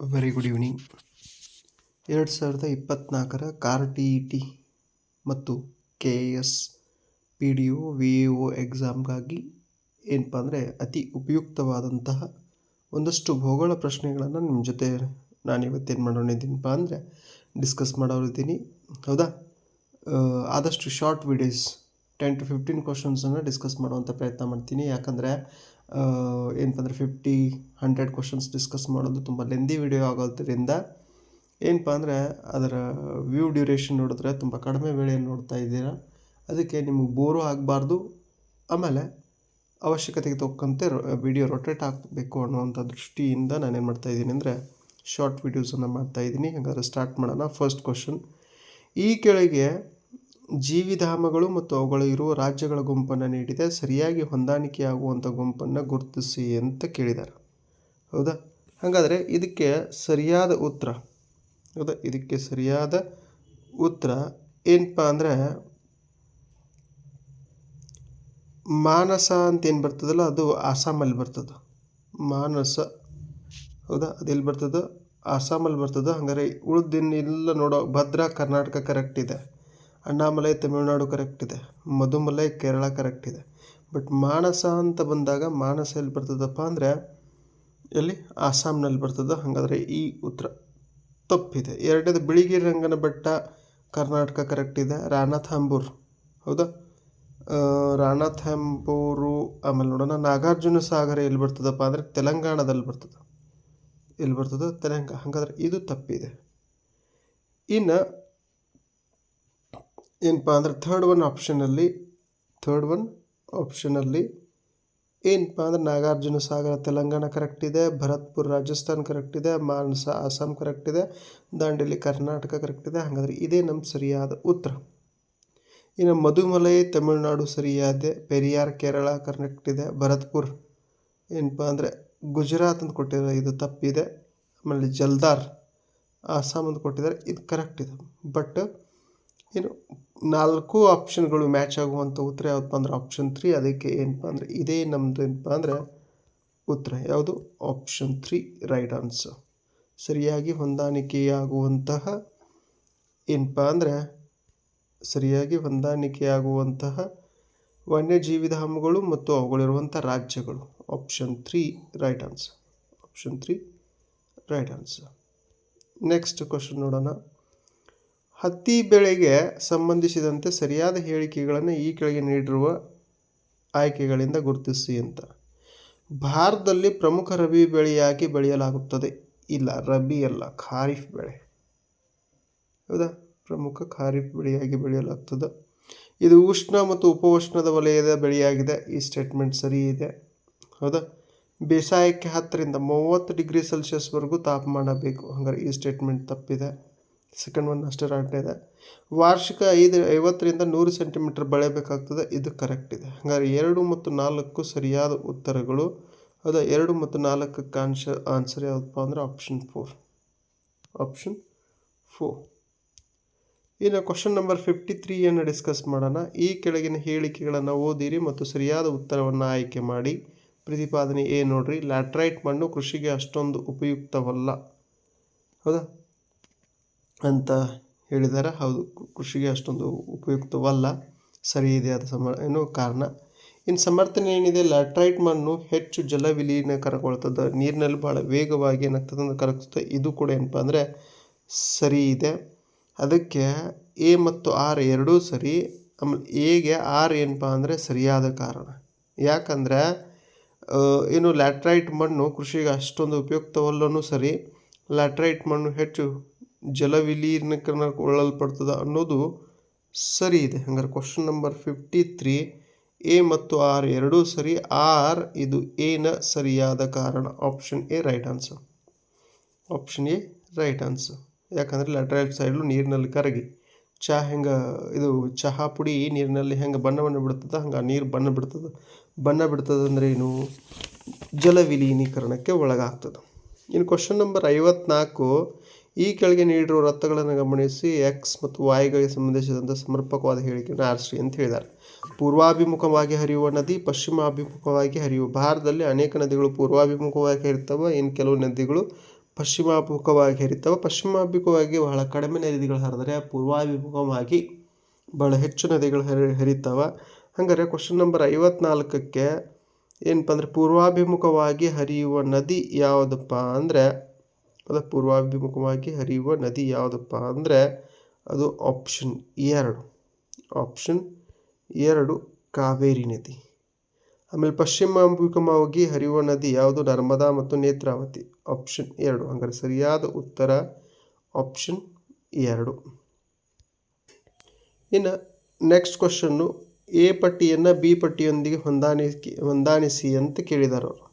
Very good evening ಎರಡು ಸಾವಿರದ ಇಪ್ಪತ್ತ್ನಾಲ್ಕರ ಕಾರ್ ಟಿ ಇ ಟಿ ಮತ್ತು K A S P D O, V A O ಎಕ್ಸಾಮ್ಗಾಗಿ ಏನಪ್ಪ ಅಂದರೆ ಅತಿ ಉಪಯುಕ್ತವಾದಂತಹ ಒಂದಷ್ಟು ಭೂಗೋಳ ಪ್ರಶ್ನೆಗಳನ್ನು ನಿಮ್ಮ ಜೊತೆ ನಾನು ಇವತ್ತೇನು ಮಾಡೋಣಿದ್ದೀನಪ್ಪ ಅಂದರೆ ಡಿಸ್ಕಸ್ ಮಾಡೋರಿದ್ದೀನಿ. ಹೌದಾ? ಆದಷ್ಟು short videos ten to fifteen ಕ್ವಶನ್ಸನ್ನು discuss ಮಾಡುವಂಥ ಪ್ರಯತ್ನ ಮಾಡ್ತೀನಿ. ಯಾಕಂದರೆ ಏನಪ್ಪ ಫಿಫ್ಟಿ ಹಂಡ್ರೆಡ್ ಕ್ವಶನ್ಸ್ ಡಿಸ್ಕಸ್ ಮಾಡೋದು ತುಂಬ ಲೆಂದಿ ವಿಡಿಯೋ ಆಗೋದ್ರಿಂದ ಏನಪ್ಪ ಅಂದರೆ ಅದರ ವ್ಯೂ ಡ್ಯೂರೇಷನ್ ನೋಡಿದ್ರೆ ತುಂಬ ಕಡಿಮೆ ವೇಳೆಯನ್ನು ನೋಡ್ತಾ ಇದ್ದೀರಾ. ಅದಕ್ಕೆ ನಿಮಗೆ ಬೋರು ಆಗಬಾರ್ದು. ಆಮೇಲೆ ಅವಶ್ಯಕತೆಗೆ ತಕ್ಕಂತೆ ವಿಡಿಯೋ ರೊಟೇಟ್ ಆಗಬೇಕು ಅನ್ನುವಂಥ ದೃಷ್ಟಿಯಿಂದ ನಾನೇನು ಮಾಡ್ತಾ ಇದ್ದೀನಿ ಅಂದರೆ ಶಾರ್ಟ್ ವಿಡಿಯೋಸನ್ನು ಮಾಡ್ತಾ ಇದ್ದೀನಿ. ಹಾಗಾದ್ರೆ ಸ್ಟಾರ್ಟ್ ಮಾಡೋಣ ಫಸ್ಟ್ ಕ್ವಶನ್ ಈ ಕೆಳಗೆ ಜೀವಿಧಾಮಗಳು ಮತ್ತು ಅವುಗಳು ಇರುವ ರಾಜ್ಯಗಳ ಗುಂಪನ್ನು ನೀಡಿದೆ. ಸರಿಯಾಗಿ ಹೊಂದಾಣಿಕೆ ಆಗುವಂಥ ಗುಂಪನ್ನು ಗುರುತಿಸಿ ಅಂತ ಕೇಳಿದ್ದಾರೆ. ಹೌದಾ? ಹಾಗಾದರೆ ಇದಕ್ಕೆ ಸರಿಯಾದ ಉತ್ತರ, ಹೌದಾ? ಇದಕ್ಕೆ ಸರಿಯಾದ ಉತ್ತರ ಏನಪ್ಪ ಅಂದರೆ, ಮಾನಸ ಅಂತ ಏನು ಬರ್ತದಲ್ಲ, ಅದು ಆಸಾಮಲ್ಲಿ ಬರ್ತದೆ. ಮಾನಸ, ಹೌದಾ? ಅದೆಲ್ಲಿ ಬರ್ತದೆ? ಆಸಾಮಲ್ಲಿ ಬರ್ತದೆ. ಹಾಗಾದ್ರೆ ಉಳಿದಿನ್ನೆಲ್ಲ ನೋಡೋ ಭದ್ರಾ ಕರ್ನಾಟಕ ಕರೆಕ್ಟ್ ಇದೆ. ಅಣ್ಣಾಮಲೈ ತಮಿಳುನಾಡು ಕರೆಕ್ಟ್ ಇದೆ. ಮಧುಮಲೈ ಕೇರಳ ಕರೆಕ್ಟ್ ಇದೆ. ಬಟ್ ಮಾನಸ ಅಂತ ಬಂದಾಗ ಮಾನಸ ಎಲ್ಲಿ ಬರ್ತದಪ್ಪ ಅಂದರೆ ಎಲ್ಲಿ? ಆಸಾಮ್ನಲ್ಲಿ ಬರ್ತದೆ. ಹಾಗಾದರೆ ಈ ಉತ್ತರ ತಪ್ಪಿದೆ. ಎರಡನೇದು ಬಿಳಿಗಿರಿ ರಂಗನ ಬೆಟ್ಟ ಕರ್ನಾಟಕ ಕರೆಕ್ಟ್ ಇದೆ. ರಾಣಥಾಂಬೂರ್. ಹೌದಾ? ರಾಣಥಾಂಬೂರು, ಆಮೇಲೆ ನೋಡೋಣ. ನಾಗಾರ್ಜುನ ಸಾಗರ ಎಲ್ಲಿ ಬರ್ತದಪ್ಪ ಅಂದರೆ ತೆಲಂಗಾಣದಲ್ಲಿ ಬರ್ತದೆ. ಎಲ್ಲಿ ಬರ್ತದೆ? ತೆಲಂಗಾಣ ಹಾಗಾದ್ರೆ ಇದು ತಪ್ಪಿದೆ. ಇನ್ನು ಏನಪ್ಪ ಅಂದರೆ ಥರ್ಡ್ ಒನ್ ಆಪ್ಷನಲ್ಲಿ ಥರ್ಡ್ ಒನ್ ಆಪ್ಷನಲ್ಲಿ ಏನಪ್ಪ ಅಂದ್ರೆ ನಾಗಾರ್ಜುನ ಸಾಗರ ತೆಲಂಗಾಣ ಕರೆಕ್ಟ್ ಇದೆ, ಭರತ್ಪುರ್ ರಾಜಸ್ಥಾನ್ ಕರೆಕ್ಟ್ ಇದೆ, ಮಾನಸ ಅಸ್ಸಾಂ ಕರೆಕ್ಟ್ ಇದೆ, ದಾಂಡೇಲಿ ಕರ್ನಾಟಕ ಕರೆಕ್ಟ್ ಇದೆ, ಹಾಗಾದರೆ ಇದೇ ನಮ್ಮ ಸರಿಯಾದ ಉತ್ತರ. ಇನ್ನು ಮಧುಮಲೈ ತಮಿಳುನಾಡು ಸರಿಯಾದೆ, ಪೆರಿಯಾರ್ ಕೇರಳ ಕರೆಕ್ಟ್ ಇದೆ, ಭರತ್ಪುರ್ ಏನಪ್ಪ ಅಂದರೆ ಗುಜರಾತ್ ಅಂತ ಕೊಟ್ಟಿದ್ದಾರೆ, ಇದು ತಪ್ಪಿದೆ, ಆಮೇಲೆ ಜಲ್ದಾರ್ ಅಸ್ಸಾಂ ಅಂತ ಕೊಟ್ಟಿದ್ದಾರೆ, ಇದು ಕರೆಕ್ಟ್ ಇದೆ. ಬಟ್ ಏನು, ನಾಲ್ಕು ಆಪ್ಷನ್ಗಳು ಮ್ಯಾಚ್ ಆಗುವಂಥ ಉತ್ತರ ಯಾವುದಪ್ಪ ಅಂದ್ರೆ ಆಪ್ಷನ್ ತ್ರೀ ಅದಕ್ಕೆ ಏನಪ್ಪ ಅಂದರೆ ಇದೇ ನಮ್ಮದು ಏನಪ್ಪ ಅಂದರೆ ಉತ್ತರ. ಯಾವುದು? ಆಪ್ಷನ್ ತ್ರೀ ರೈಟ್ ಆನ್ಸರ್ ಸರಿಯಾಗಿ ಹೊಂದಾಣಿಕೆಯಾಗುವಂತಹ ಏನಪ್ಪ ಅಂದರೆ, ಸರಿಯಾಗಿ ಹೊಂದಾಣಿಕೆಯಾಗುವಂತಹ ವನ್ಯಜೀವಿಧಾಮಗಳು ಮತ್ತು ಅವುಗಳಿರುವಂಥ ರಾಜ್ಯಗಳು. Option three right answer option three right answer next question ನೋಡೋಣ. ಹತ್ತಿ ಬೆಳೆಗೆ ಸಂಬಂಧಿಸಿದಂತೆ ಸರಿಯಾದ ಹೇಳಿಕೆಗಳನ್ನು ಈ ಕೆಳಗೆ ನೀಡಿರುವ ಆಯ್ಕೆಗಳಿಂದ ಗುರುತಿಸಿ ಅಂತ. ಭಾರತದಲ್ಲಿ ಪ್ರಮುಖ ರಬಿ ಬೆಳೆಯಾಗಿ ಬೆಳೆಯಲಾಗುತ್ತದೆ. ಇಲ್ಲ, ರಬಿ ಅಲ್ಲ, ಖಾರಿಫ್ ಬೆಳೆ. ಹೌದಾ? ಪ್ರಮುಖ ಖಾರಿಫ್ ಬೆಳೆಯಾಗಿ ಬೆಳೆಯಲಾಗ್ತದೆ. ಇದು ಉಷ್ಣ ಮತ್ತು ಉಪೋಷ್ಣದ ವಲಯದ ಬೆಳೆಯಾಗಿದೆ. ಈ ಸ್ಟೇಟ್ಮೆಂಟ್ ಸರಿ ಇದೆ. ಹೌದಾ? ಬೇಸಾಯಕ್ಕೆ ಹತ್ತರಿಂದ ಮೂವತ್ತು ಡಿಗ್ರಿ ಸೆಲ್ಸಿಯಸ್ವರೆಗೂ ತಾಪಮಾನ ಬೇಕು. ಹಂಗಾರೆ ಈ ಸ್ಟೇಟ್ಮೆಂಟ್ ತಪ್ಪಿದೆ. ಸೆಕೆಂಡ್ ಒನ್ ಅಷ್ಟೇ ಇದೆ. ವಾರ್ಷಿಕ ಐದು, ಐವತ್ತರಿಂದ ನೂರು ಸೆಂಟಿಮೀಟರ್ ಬೆಳೆಯಬೇಕಾಗ್ತದೆ ಇದು ಕರೆಕ್ಟ್ ಇದೆ. ಹಾಗಾದ್ರೆ ಎರಡು ಮತ್ತು ನಾಲ್ಕು ಸರಿಯಾದ ಉತ್ತರಗಳು. ಅದು ಎರಡು ಮತ್ತು ನಾಲ್ಕಕ್ಕೆ ಆನ್ಸರ್ ಆನ್ಸರ್ ಯಾವುದಪ್ಪ ಅಂದರೆ ಆಪ್ಷನ್ ಫೋರ್ ಆಪ್ಷನ್ ಫೋರ್ ಇನ್ನು ಕ್ವಶನ್ ನಂಬರ್ ಫಿಫ್ಟಿ ತ್ರೀಯನ್ನು ಡಿಸ್ಕಸ್ ಮಾಡೋಣ. ಈ ಕೆಳಗಿನ ಹೇಳಿಕೆಗಳನ್ನು ಓದಿರಿ ಮತ್ತು ಸರಿಯಾದ ಉತ್ತರವನ್ನು ಆಯ್ಕೆ ಮಾಡಿ. ಪ್ರತಿಪಾದನೆ ಏ ನೋಡ್ರಿ. ಲ್ಯಾಟ್ರೈಟ್ ಮಣ್ಣು ಕೃಷಿಗೆ ಅಷ್ಟೊಂದು ಉಪಯುಕ್ತವಲ್ಲ. ಹೌದಾ? ಅಂತ ಹೇಳಿದ್ದಾರೆ. ಹೌದು ಕೃಷಿಗೆ ಅಷ್ಟೊಂದು ಉಪಯುಕ್ತವಲ್ಲ. ಸರಿ ಇದೆ, ಅದು ಸಮ ಏನು ಕಾರಣ. ಇನ್ನು ಸಮರ್ಥನೆ ಏನಿದೆ, ಲ್ಯಾಟ್ರೈಟ್ ಮಣ್ಣು ಹೆಚ್ಚು ಜಲ ವಿಲೀನ ಕರಗೊಳ್ತದೆ ನೀರಿನಲ್ಲಿ ಭಾಳ ವೇಗವಾಗಿ ಏನಾಗ್ತದೆ ಅಂದ್ರೆ ಕರಗ್ತದೆ ಇದು ಕೂಡ ಏನಪ್ಪ ಅಂದರೆ ಸರಿ ಇದೆ. ಅದಕ್ಕೆ ಎ ಮತ್ತು ಆರ್ ಎರಡೂ ಸರಿ. ಆಮೇಲೆ ಎಗೆ ಆರ್ ಏನಪ್ಪ ಅಂದರೆ ಸರಿಯಾದ ಕಾರಣ. ಯಾಕಂದರೆ ಏನು ಲ್ಯಾಟ್ರೈಟ್ ಮಣ್ಣು ಕೃಷಿಗೆ ಅಷ್ಟೊಂದು ಉಪಯುಕ್ತವಲ್ಲೂ ಸರಿ. ಲ್ಯಾಟ್ರೈಟ್ ಮಣ್ಣು ಹೆಚ್ಚು ಜಲವಿಲೀನಕರಣಗೊಳ್ಳಲ್ಪಡ್ತದೆ ಅನ್ನೋದು ಸರಿ ಇದೆ. ಹಂಗಾರೆ question number fifty three A ಮತ್ತು ಆರ್ ಎರಡೂ ಸರಿ ಆರ್ ಇದು ಎನ ಸರಿಯಾದ ಕಾರಣ. Option A right answer option A right answer ಯಾಕಂದರೆ ಲ್ಯಾಟ್ರೈಟ್ ಸೈಡ್ಲು ನೀರಿನಲ್ಲಿ ಕರಗಿ, ಚಹಾ ಹೆಂಗೆ, ಇದು ಚಹಾ ಪುಡಿ ನೀರಿನಲ್ಲಿ ಹೆಂಗೆ ಬಣ್ಣವನ್ನು ಬಿಡ್ತದೆ, ಹಂಗೆ ನೀರು ಬಣ್ಣ ಬಿಡ್ತದೆ. ಬಣ್ಣ ಬಿಡ್ತದೆ ಅಂದರೆ ಏನು? ಜಲ ವಿಲೀನೀಕರಣಕ್ಕೆ ಒಳಗಾಗ್ತದೆ. ಇನ್ನು ಕ್ವಶನ್ ನಂಬರ್ ಐವತ್ನಾಲ್ಕು ಈ ಕೆಳಗೆ ನೀಡಿರುವ ವೃತ್ತಗಳನ್ನು ಗಮನಿಸಿ ಎಕ್ಸ್ ಮತ್ತು ವಾಯ್ಗಳಿಗೆ ಸಂಬಂಧಿಸಿದಂಥ ಸಮರ್ಪಕವಾದ ಹೇಳಿಕೆಯನ್ನು ಆರಿಸಿ ಅಂತ ಹೇಳಿದ್ದಾರೆ. ಪೂರ್ವಾಭಿಮುಖವಾಗಿ ಹರಿಯುವ ನದಿ, ಪಶ್ಚಿಮಾಭಿಮುಖವಾಗಿ ಹರಿಯುವ ಭಾರತದಲ್ಲಿ ಅನೇಕ ನದಿಗಳು ಪೂರ್ವಾಭಿಮುಖವಾಗಿ ಹರಿತವೆ ಇನ್ನು ಕೆಲವು ನದಿಗಳು ಪಶ್ಚಿಮಾಭಿಮುಖವಾಗಿ ಹರಿತವೆ ಪಶ್ಚಿಮಾಭಿಮುಖವಾಗಿ ಬಹಳ ಕಡಿಮೆ ನದಿಗಳು ಹರಿದರೆ ಪೂರ್ವಾಭಿಮುಖವಾಗಿ ಬಹಳ ಹೆಚ್ಚು ನದಿಗಳು ಹರಿ ಹರಿತವೆ ಹಂಗಾರೆ ಕ್ವಶನ್ ನಂಬರ್ ಐವತ್ನಾಲ್ಕಕ್ಕೆ ಏನಪ್ಪ ಅಂದರೆ ಪೂರ್ವಾಭಿಮುಖವಾಗಿ ಹರಿಯುವ ನದಿ ಯಾವುದಪ್ಪ ಅಂದರೆ ಅದು ಪೂರ್ವಾಭಿಮುಖವಾಗಿ ಹರಿಯುವ ನದಿ ಯಾವುದಪ್ಪ ಅಂದರೆ ಅದು ಆಪ್ಷನ್ ಎರಡು. ಆಪ್ಷನ್ ಎರಡು, ಕಾವೇರಿ ನದಿ. ಆಮೇಲೆ ಪಶ್ಚಿಮಾಭಿಮುಖವಾಗಿ ಹರಿಯುವ ನದಿ ಯಾವುದು? ನರ್ಮದಾ ಮತ್ತು ನೇತ್ರಾವತಿ. ಆಪ್ಷನ್ ಎರಡು. ಹಂಗಾರೆ ಸರಿಯಾದ ಉತ್ತರ ಆಪ್ಷನ್ ಎರಡು. ಇನ್ನು ನೆಕ್ಸ್ಟ್ ಕ್ವಶನ್ನು ಎ ಪಟ್ಟಿಯನ್ನು ಬಿ ಪಟ್ಟಿಯೊಂದಿಗೆ ಹೊಂದಾಣಿಕೆ ಹೊಂದಾಣಿಸಿ ಅಂತ ಕೇಳಿದಾರೆ ಅವರು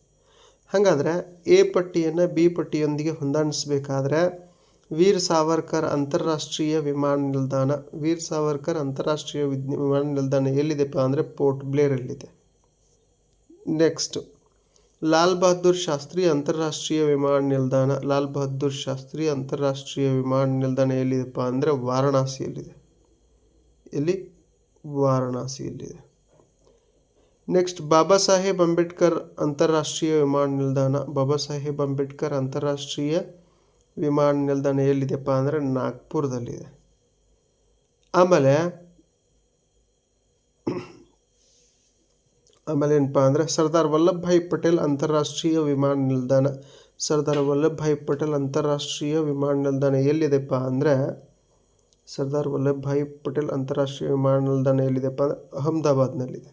ಹಾಗಾದರೆ ಎ ಪಟ್ಟಿಯನ್ನು ಬಿ ಪಟ್ಟಿಯೊಂದಿಗೆ ಹೊಂದಾಣಿಸಬೇಕಾದ್ರೆ ವೀರ್ ಸಾವರ್ಕರ್ ಅಂತಾರಾಷ್ಟ್ರೀಯ ವಿಮಾನ ನಿಲ್ದಾಣ. ವೀರ್ ಸಾವರ್ಕರ್ ಅಂತಾರಾಷ್ಟ್ರೀಯ ವಿಮಾನ ನಿಲ್ದಾಣ ಎಲ್ಲಿದೆಪ್ಪ ಅಂದರೆ ಪೋರ್ಟ್ ಬ್ಲೇರಲ್ಲಿದೆ. ನೆಕ್ಸ್ಟ್, ಲಾಲ್ ಬಹದ್ದೂರ್ ಶಾಸ್ತ್ರಿ ಅಂತಾರಾಷ್ಟ್ರೀಯ ವಿಮಾನ ನಿಲ್ದಾಣ. ಲಾಲ್ ಬಹದ್ದೂರ್ ಶಾಸ್ತ್ರಿ ಅಂತಾರಾಷ್ಟ್ರೀಯ ವಿಮಾನ ನಿಲ್ದಾಣ ಎಲ್ಲಿದೆಪ್ಪ ಅಂದರೆ ವಾರಣಾಸಿಯಲ್ಲಿದೆ. ಎಲ್ಲಿ? ವಾರಣಾಸಿಯಲ್ಲಿದೆ. ನೆಕ್ಸ್ಟ್ ಬಾಬಾ ಸಾಹೇಬ್ ಅಂಬೇಡ್ಕರ್ ಅಂತಾರಾಷ್ಟ್ರೀಯ ವಿಮಾನ ನಿಲ್ದಾಣ ಬಾಬಾ ಸಾಹೇಬ್ ಅಂಬೇಡ್ಕರ್ ಅಂತಾರಾಷ್ಟ್ರೀಯ ವಿಮಾನ ನಿಲ್ದಾಣ ಎಲ್ಲಿದೆಯಪ್ಪ ಅಂದರೆ ನಾಗ್ಪುರದಲ್ಲಿದೆ. ಆಮೇಲೆ ಆಮೇಲೆ ಏನಪ್ಪ ಅಂದರೆ ಸರ್ದಾರ್ ವಲ್ಲಭಭಾಯಿ ಪಟೇಲ್ ಅಂತಾರಾಷ್ಟ್ರೀಯ ವಿಮಾನ ನಿಲ್ದಾಣ. ಸರ್ದಾರ್ ವಲ್ಲಭಭಾಯಿ ಪಟೇಲ್ ಅಂತಾರಾಷ್ಟ್ರೀಯ ವಿಮಾನ ನಿಲ್ದಾಣ ಎಲ್ಲಿದೆಪ್ಪ ಅಂದರೆ ಸರ್ದಾರ್ ವಲ್ಲಭಭಾಯಿ ಪಟೇಲ್ ಅಂತಾರಾಷ್ಟ್ರೀಯ ವಿಮಾನ ನಿಲ್ದಾಣ ಎಲ್ಲಿದೆಪ್ಪ ಅಂದರೆ ಅಹಮದಾಬಾದ್ನಲ್ಲಿದೆ.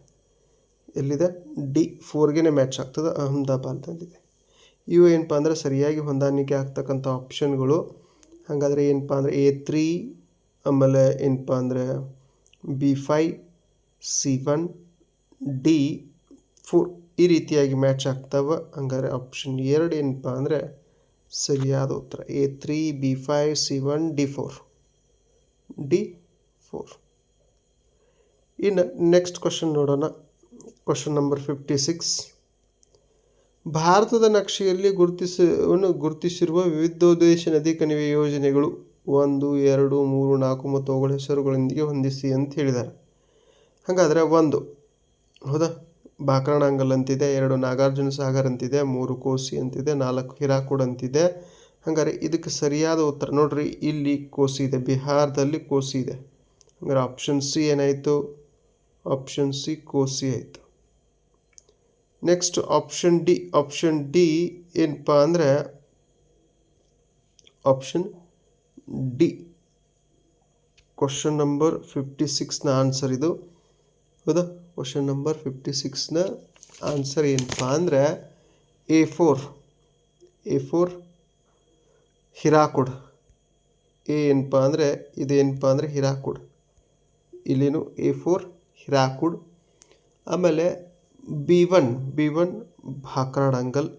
ಎಲ್ಲಿದೆ? ಡಿ ಫೋರ್ಗೆ ಮ್ಯಾಚ್ ಆಗ್ತದೆ ಅಹಮದಾಬಾದ್ನಲ್ಲಿದೆ ಇವು ಏನಪ್ಪ ಅಂದರೆ ಸರಿಯಾಗಿ ಹೊಂದಾಣಿಕೆ ಆಗ್ತಕ್ಕಂಥ ಆಪ್ಷನ್ಗಳು ಹಾಗಾದರೆ ಏನಪ್ಪ ಅಂದರೆ ಎ ತ್ರೀ ಆಮೇಲೆ ಏನಪ್ಪ ಅಂದರೆ B five C one D four ಈ ರೀತಿಯಾಗಿ ಮ್ಯಾಚ್ ಆಗ್ತಾವೆ. ಹಂಗಾರೆ ಆಪ್ಷನ್ ಎರಡು ಏನಪ್ಪ ಅಂದರೆ ಸರಿಯಾದ ಉತ್ತರ. A three B five C one D four D four ಇನ್ನು ನೆಕ್ಸ್ಟ್ ಕ್ವಶನ್ ನೋಡೋಣ. ಕ್ವಶನ್ ನಂಬರ್ ಫಿಫ್ಟಿ ಸಿಕ್ಸ್ ಭಾರತದ ನಕ್ಷೆಯಲ್ಲಿ ಗುರುತಿಸವನ್ನು ಗುರುತಿಸಿರುವ ವಿವಿಧೋದ್ದೇಶ ನದಿ ಕಣಿವೆ ಯೋಜನೆಗಳು ಒಂದು, ಎರಡು, ಮೂರು, ನಾಲ್ಕು ಮತ್ತು ಅವುಗಳ ಹೆಸರುಗಳೊಂದಿಗೆ ಹೊಂದಿಸಿ ಅಂತ ಹೇಳಿದ್ದಾರೆ. ಹಾಗಾದರೆ ಒಂದು, ಹೌದಾ? ಬಾಕರಣಾಂಗಲ್ ಅಂತಿದೆ, ಎರಡು ನಾಗಾರ್ಜುನ ಸಾಗರ್ ಅಂತಿದೆ, ಮೂರು ಕೋಸಿ ಅಂತಿದೆ, ನಾಲ್ಕು ಹಿರಾಕುಡ್ ಅಂತಿದೆ. ಹಾಗಾದ್ರೆ ಇದಕ್ಕೆ ಸರಿಯಾದ ಉತ್ತರ ನೋಡ್ರಿ, ಇಲ್ಲಿ ಕೋಸಿ ಇದೆ, ಬಿಹಾರದಲ್ಲಿ ಕೋಸಿ ಇದೆ. ಹಂಗಾರೆ ಆಪ್ಷನ್ ಸಿ ಏನಾಯಿತು? ಆಪ್ಷನ್ ಸಿ ಕೋಸಿ ಆಯಿತು. Next option D option D ಏನಪ್ಪ ಅಂದರೆ option D question number fifty ಸಿಕ್ಸ್ನ answer ಇದು. ಹೌದಾ? ಕ್ವಶನ್ ನಂಬರ್ ಫಿಫ್ಟಿ ಸಿಕ್ಸ್ನ ಆನ್ಸರ್ ಏನಪ್ಪ ಅಂದರೆ A four A four Hirakud. A ಏನಪ್ಪ ಅಂದರೆ ಇದೇನಪ್ಪ ಅಂದರೆ ಹಿರಾಕುಡ್. ಇಲ್ಲಿನೂ ಎ ಫೋರ್ ಹಿರಾಕುಡ್. ಆಮೇಲೆ B one B one Bhakra Nangal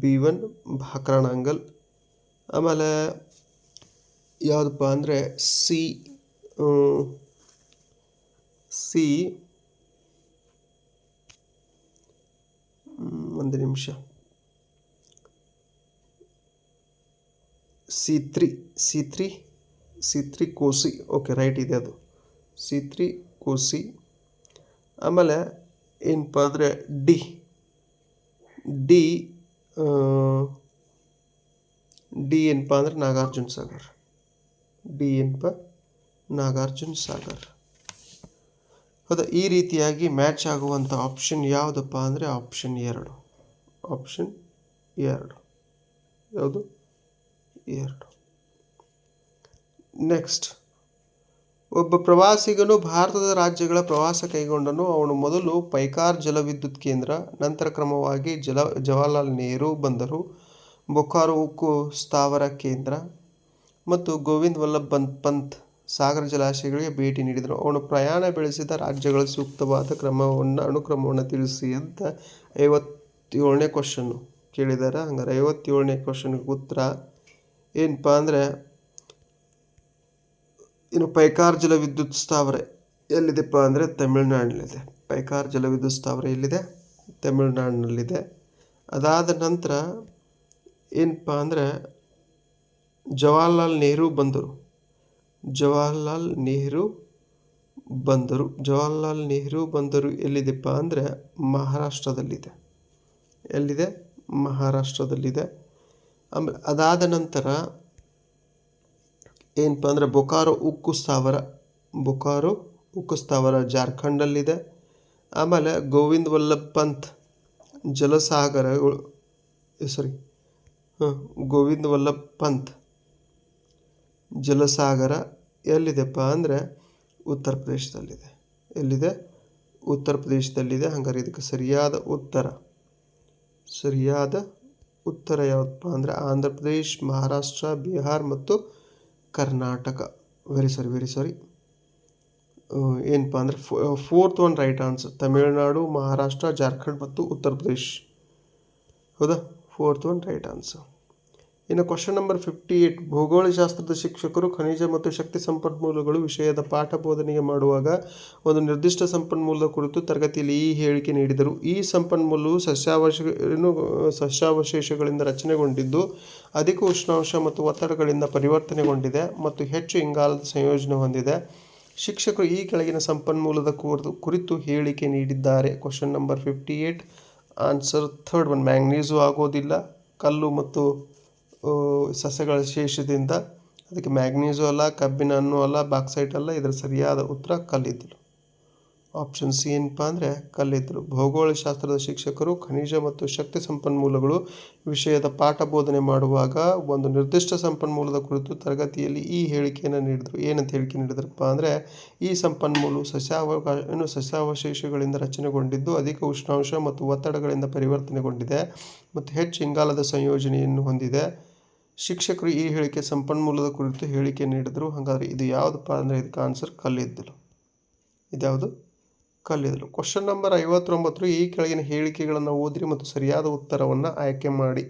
B one Bhakra Nangal ಆಮೇಲೆ ಯಾವುದಪ್ಪ ಅಂದರೆ ಸಿ ಸಿ ಒಂದು ನಿಮಿಷ. C three C three C three Kosi. Okay, right ಇದೆ ಅದು. C three Kosi. ಆಮೇಲೆ ಏನಪ್ಪ ಅಂದರೆ ಡಿ. ಡಿ ಡಿ ಏನಪ್ಪ ಅಂದರೆ ನಾಗಾರ್ಜುನ ಸಾಗರ್. ಡಿ ಏನಪ್ಪ? ನಾಗಾರ್ಜುನ ಸಾಗರ್. ಹೌದಾ, ಈ ರೀತಿಯಾಗಿ ಮ್ಯಾಚ್ ಆಗುವಂಥ ಆಪ್ಷನ್ ಯಾವುದಪ್ಪ ಅಂದರೆ ಆಪ್ಷನ್ ಎರಡು. ಆಪ್ಷನ್ ಎರಡು. ಯಾವುದು? ಎರಡು. ನೆಕ್ಸ್ಟ್ ಒಬ್ಬ ಪ್ರವಾಸಿಗನು ಭಾರತದ ರಾಜ್ಯಗಳ ಪ್ರವಾಸ ಕೈಗೊಂಡನು. ಅವನು ಮೊದಲು ಪೈಕಾರ್ ಜಲವಿದ್ಯುತ್ ಕೇಂದ್ರ, ನಂತರ ಕ್ರಮವಾಗಿ ಜಲ, ಜವಾಹರ್ಲಾಲ್ ನೆಹರು ಬಂದರು. ಬೊಕಾರೋ ಉಕ್ಕು ಸ್ಥಾವರ ಕೇಂದ್ರ ಮತ್ತು ಗೋವಿಂದ್ ವಲ್ಲಭ್ ಪಂತ್ ಸಾಗರ ಜಲಾಶಯಗಳಿಗೆ ಭೇಟಿ ನೀಡಿದರು. ಅವನು ಪ್ರಯಾಣ ಬೆಳೆಸಿದ ರಾಜ್ಯಗಳ ಸೂಕ್ತವಾದ ಕ್ರಮವನ್ನು, ಅನುಕ್ರಮವನ್ನು ತಿಳಿಸಿ ಅಂತ ಐವತ್ತೇಳನೇ ಕ್ವಶನ್ನು ಕೇಳಿದ್ದಾರೆ ಹಂಗಾರೆ ಐವತ್ತೇಳನೇ ಕ್ವಶನ್ಗೆ ಉತ್ತರ ಏನಪ್ಪ ಅಂದರೆ ಇನ್ನು ಪೈಕಾರ್ ಜಲವಿದ್ಯುತ್ ಸ್ಥಾವರ ಎಲ್ಲಿದೆಪ್ಪ ಅಂದರೆ ತಮಿಳುನಾಡಿನಲ್ಲಿದೆ. ಪೈಕಾರ್ ಜಲವಿದ್ಯುತ್ ಸ್ಥಾವರ ಎಲ್ಲಿದೆ? ತಮಿಳುನಾಡಿನಲ್ಲಿದೆ. ಅದಾದ ನಂತರ ಏನಪ್ಪ ಅಂದರೆ ಜವಾಹರ್ಲಾಲ್ ನೆಹರು ಬಂದರು. ಜವಾಹರ್ಲಾಲ್ ನೆಹರು ಬಂದರು. ಜವಾಹರ್ಲಾಲ್ ನೆಹರು ಬಂದರು ಎಲ್ಲಿದೆಪ್ಪ ಅಂದರೆ ಮಹಾರಾಷ್ಟ್ರದಲ್ಲಿದೆ. ಎಲ್ಲಿದೆ? ಮಹಾರಾಷ್ಟ್ರದಲ್ಲಿದೆ. ಆಮೇಲೆ ಅದಾದ ನಂತರ ಏನಪ್ಪ ಅಂದರೆ ಬೊಕಾರೋ ಉಕ್ಕು ಸ್ಥಾವರ, ಬೊಕಾರೋ ಉಕ್ಕು ಸ್ಥಾವರ ಜಾರ್ಖಂಡಲ್ಲಿದೆ. ಆಮೇಲೆ ಗೋವಿಂದ್ ವಲ್ಲಭ್ ಪಂತ್ ಜಲಸಾಗರ ಸಾರಿ ಹಾಂ, ಗೋವಿಂದ್ ವಲ್ಲಭ್ ಪಂತ್ ಜಲಸಾಗರ ಎಲ್ಲಿದೆಪ್ಪ ಅಂದರೆ ಉತ್ತರ ಪ್ರದೇಶದಲ್ಲಿದೆ. ಎಲ್ಲಿದೆ? ಉತ್ತರ ಪ್ರದೇಶದಲ್ಲಿದೆ. ಹಾಗಾದ್ರೆ ಇದಕ್ಕೆ ಸರಿಯಾದ ಉತ್ತರ. ಸರಿಯಾದ ಉತ್ತರ ಯಾವುದಪ್ಪ ಅಂದರೆ ಆಂಧ್ರ ಪ್ರದೇಶ್, ಮಹಾರಾಷ್ಟ್ರ, ಬಿಹಾರ್ ಮತ್ತು Karnataka very sorry very sorry ಏನಪ್ಪ ಅಂದರೆ fourth one right answer Tamil Nadu, Maharashtra, Jharkhand ಮತ್ತು ಉತ್ತರ ಪ್ರದೇಶ್. ಹೌದಾ? ಫೋರ್ತ್ ಒನ್ ರೈಟ್ ಆನ್ಸರ್ ಇನ್ನು ಕ್ವಶನ್ ನಂಬರ್ ಫಿಫ್ಟಿ ಏಟ್ ಭೂಗೋಳಶಾಸ್ತ್ರದ ಶಿಕ್ಷಕರು ಖನಿಜ ಮತ್ತು ಶಕ್ತಿ ಸಂಪನ್ಮೂಲಗಳು ವಿಷಯದ ಪಾಠ ಬೋಧನೆಗೆ ಮಾಡುವಾಗ ಒಂದು ನಿರ್ದಿಷ್ಟ ಸಂಪನ್ಮೂಲದ ಕುರಿತು ತರಗತಿಯಲ್ಲಿ ಈ ಹೇಳಿಕೆ ನೀಡಿದರು. ಈ ಸಂಪನ್ಮೂಲವು ಸಸ್ಯಾವಶನು ಸಸ್ಯಾವಶೇಷಗಳಿಂದ ರಚನೆಗೊಂಡಿದ್ದು, ಅಧಿಕ ಉಷ್ಣಾಂಶ ಮತ್ತು ಒತ್ತಡಗಳಿಂದ ಪರಿವರ್ತನೆಗೊಂಡಿದೆ ಮತ್ತು ಹೆಚ್ಚು ಇಂಗಾಲದ ಸಂಯೋಜನೆ ಹೊಂದಿದೆ. ಶಿಕ್ಷಕರು ಈ ಕೆಳಗಿನ ಸಂಪನ್ಮೂಲದ ಕುರಿತು ಕುರಿತು ಹೇಳಿಕೆ ನೀಡಿದ್ದಾರೆ. Question number fifty eight answer third one manganese ಆಗೋದಿಲ್ಲ, ಕಲ್ಲು ಮತ್ತು ಸಸ್ಯಗಳ ಶೇಷದಿಂದ ಅದಕ್ಕೆ ಮ್ಯಾಗ್ನೀಸು ಅಲ್ಲ ಕಬ್ಬಿಣನೂ ಅಲ್ಲ, ಬಾಕ್ಸೈಟ್ ಅಲ್ಲ, ಇದರ ಸರಿಯಾದ ಉತ್ತರ ಕಲ್ಲಿದ್ದಲು. ಆಪ್ಷನ್ ಸಿ ಏನಪ್ಪ ಅಂದರೆ ಕಲ್ಲಿದ್ದಲು. ಭೌಗೋಳಶಾಸ್ತ್ರದ ಶಿಕ್ಷಕರು, ಖನಿಜ ಮತ್ತು ಶಕ್ತಿ ಸಂಪನ್ಮೂಲಗಳು ವಿಷಯದ ಪಾಠ ಬೋಧನೆ ಮಾಡುವಾಗ ಒಂದು ನಿರ್ದಿಷ್ಟ ಸಂಪನ್ಮೂಲದ ಕುರಿತು ತರಗತಿಯಲ್ಲಿ ಈ ಹೇಳಿಕೆಯನ್ನು ನೀಡಿದರು. ಏನಂತ ಹೇಳಿಕೆ ನೀಡಿದ್ರಪ್ಪ ಅಂದರೆ, ಈ ಸಂಪನ್ಮೂಲವು ಸಸ್ಯಾವಕಾಶ ಸಸ್ಯಾವಶೇಷಗಳಿಂದ ರಚನೆಗೊಂಡಿದ್ದು ಅಧಿಕ ಉಷ್ಣಾಂಶ ಮತ್ತು ಒತ್ತಡಗಳಿಂದ ಪರಿವರ್ತನೆಗೊಂಡಿದೆ ಮತ್ತು ಹೆಚ್ಚು ಇಂಗಾಲದ ಸಂಯೋಜನೆಯನ್ನು ಹೊಂದಿದೆ. ಶಿಕ್ಷಕರು ಈ ಹೇಳಿಕೆ ಸಂಪನ್ಮೂಲದ ಕುರಿತು ಹೇಳಿಕೆ ನೀಡಿದರು. ಹಾಗಾದರೆ ಇದು ಯಾವುದಪ್ಪ ಅಂದರೆ ಇದಕ್ಕೆ ಆನ್ಸರ್ ಕಲ್ಲಿದ್ದಲು. ಇದ್ಯಾವುದು? ಕಲ್ಲಿದ್ದಲು. ಕ್ವಶನ್ ನಂಬರ್ ಐವತ್ತೊಂಬತ್ತು ಈ ಕೆಳಗಿನ ಹೇಳಿಕೆಗಳನ್ನು ಓದಿರಿ ಮತ್ತು ಸರಿಯಾದ ಉತ್ತರವನ್ನು ಆಯ್ಕೆ ಮಾಡಿ.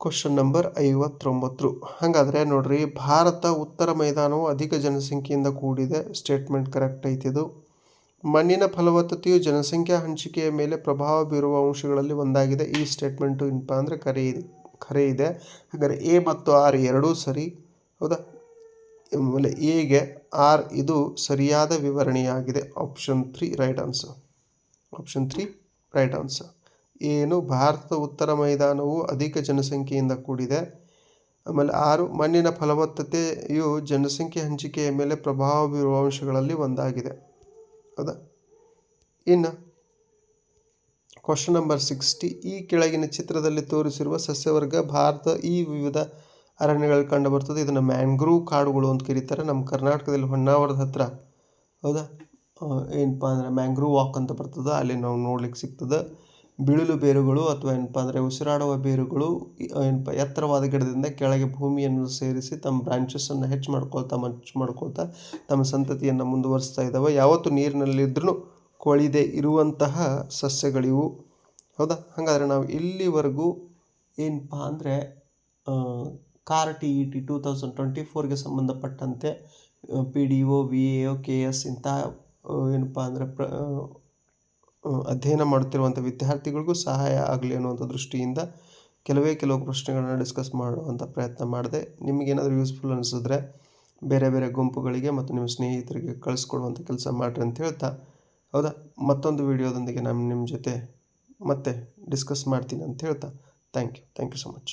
ಕ್ವಶನ್ ನಂಬರ್ ಐವತ್ತೊಂಬತ್ತು ಹಾಗಾದರೆ ನೋಡ್ರಿ, ಭಾರತ ಉತ್ತರ ಮೈದಾನವು ಅಧಿಕ ಜನಸಂಖ್ಯೆಯಿಂದ ಕೂಡಿದೆ. ಸ್ಟೇಟ್ಮೆಂಟ್ ಕರೆಕ್ಟ್ ಐತಿದು ಮಣ್ಣಿನ ಫಲವತ್ತತೆಯು ಜನಸಂಖ್ಯಾ ಹಂಚಿಕೆಯ ಮೇಲೆ ಪ್ರಭಾವ ಬೀರುವ ಅಂಶಗಳಲ್ಲಿ ಒಂದಾಗಿದೆ. ಈ ಸ್ಟೇಟ್ಮೆಂಟು ಏನಪ್ಪ ಅಂದರೆ ಕರೆ ಇದೆ ಖರೆ ಇದೆ. ಹಾಗಾದರೆ ಎ ಮತ್ತು ಆರ್ ಎರಡೂ ಸರಿ? ಹೌದಾ? ಆಮೇಲೆ ಎಗೆ ಆರ್ ಇದು ಸರಿಯಾದ ವಿವರಣೆಯಾಗಿದೆ. Option three right answer. Option three right answer. ಏನು? ಭಾರತದ ಉತ್ತರ ಮೈದಾನವು ಅಧಿಕ ಜನಸಂಖ್ಯೆಯಿಂದ ಕೂಡಿದೆ. ಆಮೇಲೆ ಆರು, ಮಣ್ಣಿನ ಫಲವತ್ತತೆಯು ಜನಸಂಖ್ಯೆ ಹಂಚಿಕೆಯ ಮೇಲೆ ಪ್ರಭಾವ ಬೀರುವ ಅಂಶಗಳಲ್ಲಿ ಒಂದಾಗಿದೆ. ಹೌದಾ? ಇನ್ನು ಕ್ವಶನ್ ನಂಬರ್ ಸಿಕ್ಸ್ಟಿ ಈ ಕೆಳಗಿನ ಚಿತ್ರದಲ್ಲಿ ತೋರಿಸಿರುವ ಸಸ್ಯವರ್ಗ, ಭಾರತ ಈ ವಿವಿಧ ಅರಣ್ಯಗಳಲ್ಲಿ ಕಂಡುಬರ್ತದೆ. ಇದನ್ನು ಮ್ಯಾಂಗ್ರೂವ್ ಕಾಡುಗಳು ಅಂತ ಕರೀತಾರೆ. ನಮ್ಮ ಕರ್ನಾಟಕದಲ್ಲಿ ಹೊನ್ನಾವರದ ಹತ್ರ. ಹೌದಾ? ಏನಪ್ಪ ಅಂದರೆ ಮ್ಯಾಂಗ್ರೂವ್ ವಾಕ್ ಅಂತ ಬರ್ತದೆ. ಅಲ್ಲಿ ನಾವು ನೋಡ್ಲಿಕ್ಕೆ ಸಿಗ್ತದೆ. ಬಿಳಿಲು ಬೇರುಗಳು ಅಥವಾ ಏನಪ್ಪ ಅಂದರೆ ಉಸಿರಾಡುವ ಬೇರುಗಳು ಏನಪ್ಪ, ಎತ್ತರವಾದ ಗಿಡದಿಂದ ಕೆಳಗೆ ಭೂಮಿಯನ್ನು ಸೇರಿಸಿ ತಮ್ಮ ಬ್ರಾಂಚಸ್ಸನ್ನು ಹೆಚ್ಚು ಮಾಡ್ಕೊಳ್ತಾ ಮಚ್ಚು ಮಾಡ್ಕೊಳ್ತಾ ತಮ್ಮ ಸಂತತಿಯನ್ನು ಮುಂದುವರಿಸ್ತಾ ಇದ್ದಾವೆ ಯಾವತ್ತು ನೀರಿನಲ್ಲಿದ್ರೂ ಕೊಳಿದೆ ಇರುವಂತಹ ಸಸ್ಯಗಳಿವು. ಹೌದಾ? ಹಾಗಾದರೆ ನಾವು ಇಲ್ಲಿವರೆಗೂ ಏನಪ್ಪ ಅಂದರೆ Kar T E T two thousand twenty ಫೋರ್ಗೆ ಸಂಬಂಧಪಟ್ಟಂತೆ P D O, V A O, K S ಇಂಥ ಏನಪ್ಪ ಅಂದರೆ, ಪ್ರ ಅಧ್ಯಯನ ಮಾಡುತ್ತಿರುವಂಥ ವಿದ್ಯಾರ್ಥಿಗಳಿಗೂ ಸಹಾಯ ಆಗಲಿ ಅನ್ನುವಂಥ ದೃಷ್ಟಿಯಿಂದ ಕೆಲವೇ ಕೆಲವು ಪ್ರಶ್ನೆಗಳನ್ನ ಡಿಸ್ಕಸ್ ಮಾಡುವಂಥ ಪ್ರಯತ್ನ ಮಾಡಿದೆ. ನಿಮಗೇನಾದರೂ ಯೂಸ್ಫುಲ್ ಅನಿಸಿದ್ರೆ, ಬೇರೆ ಬೇರೆ ಗುಂಪುಗಳಿಗೆ ಮತ್ತು ನಿಮ್ಮ ಸ್ನೇಹಿತರಿಗೆ ಕಳಿಸ್ಕೊಡುವಂಥ ಕೆಲಸ ಮಾಡಿರಿ ಅಂತ ಹೇಳ್ತಾ ಹೌದಾ? ಮತ್ತೊಂದು ವಿಡಿಯೋದೊಂದಿಗೆ ನಾನು ನಿಮ್ಮ ಜೊತೆ ಮತ್ತೆ ಡಿಸ್ಕಸ್ ಮಾಡ್ತೀನಿ ಅಂತ ಹೇಳ್ತಾ. Thank you thank you so much